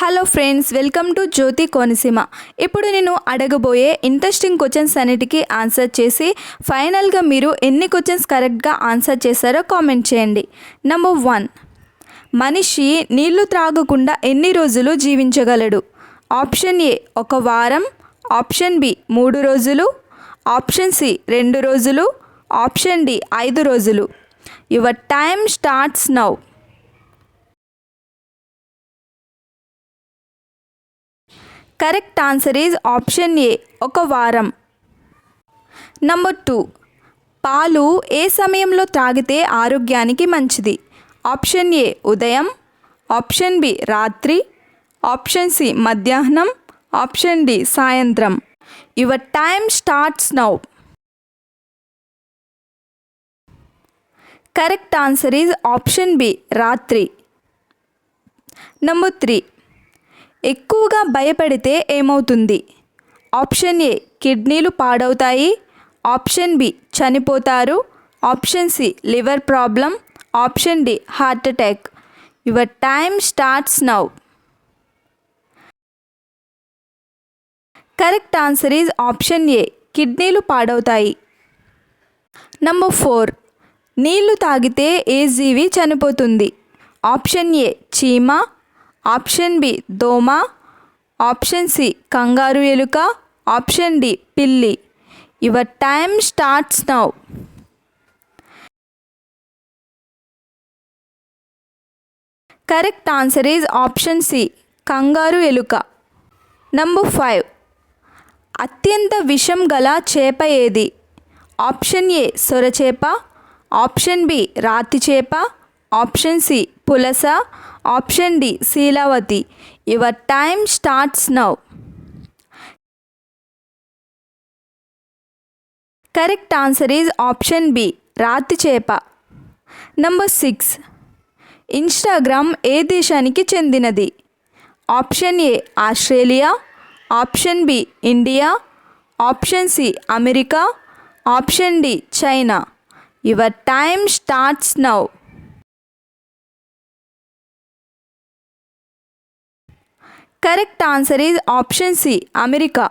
Hello friends welcome to Jyothi Konaseema ఇప్పుడు నేను అడగబోయే ఇంట్రెస్టింగ్ క్వశ్చన్స్ అన్నిటికీ ఆన్సర్ చేసి ఫైనల్గా మీరు ఎన్ని క్వశ్చన్స్ కరెక్ట్గా ఆన్సర్ చేశారో కామెంట్ చేయండి. నెంబర్ వన్ మనిషి నీళ్ళు త్రాగకుండా ఎన్ని రోజులు జీవించగలడు? ఆప్షన్ ఏ ఒక వారం. ఆప్షన్ బి మూడు రోజులు. ఆప్షన్ సి రెండు రోజులు. ఆప్షన్ డి ఐదు రోజులు. Your time starts now correct answer is option A ఒక వారం. నంబర్ టూ పాలు ఏ సమయంలో త్రాగితే ఆరోగ్యానికి మంచిది? ఆప్షన్ ఏ ఉదయం. ఆప్షన్ బి రాత్రి. ఆప్షన్ సి మధ్యాహ్నం. ఆప్షన్ డి సాయంత్రం. Your time starts now. Correct answer is option B రాత్రి. నంబర్ త్రీ ఎక్కువగా భయపడితే ఏమవుతుంది? ఆప్షన్ ఏ కిడ్నీలు పాడవుతాయి. ఆప్షన్ బి చనిపోతారు. Option C liver problem. Option D heart attack. Your time starts now. Correct answer is option A కిడ్నీలు పాడవుతాయి. Number four నీళ్ళు తాగితే ఏ జీవి చనిపోతుంది? ఆప్షన్ ఏ చీమ. ఆప్షన్ బి దోమ ఆప్షన్ సి కంగారు ఎలుక ఆప్షన్ డి పిల్లి. Your time starts now correct answer is option C kangaroo ఎలుక. నంబర్ ఫైవ్ అత్యంత విషం గల చేప ఏది? ఆప్షన్ ఏ సొరచేప ఆప్షన్ బి రాతి చేప. ఆప్షన్ సి పులస. Option D శీలావతి. Your time starts now. Correct answer is option B రాతి చేప. Number six. ఇన్స్టాగ్రామ్ ఏ దేశానికి చెందినది? Option A Australia. Option B India. Option C America. Option D China. Your time starts now. Correct answer is option C America.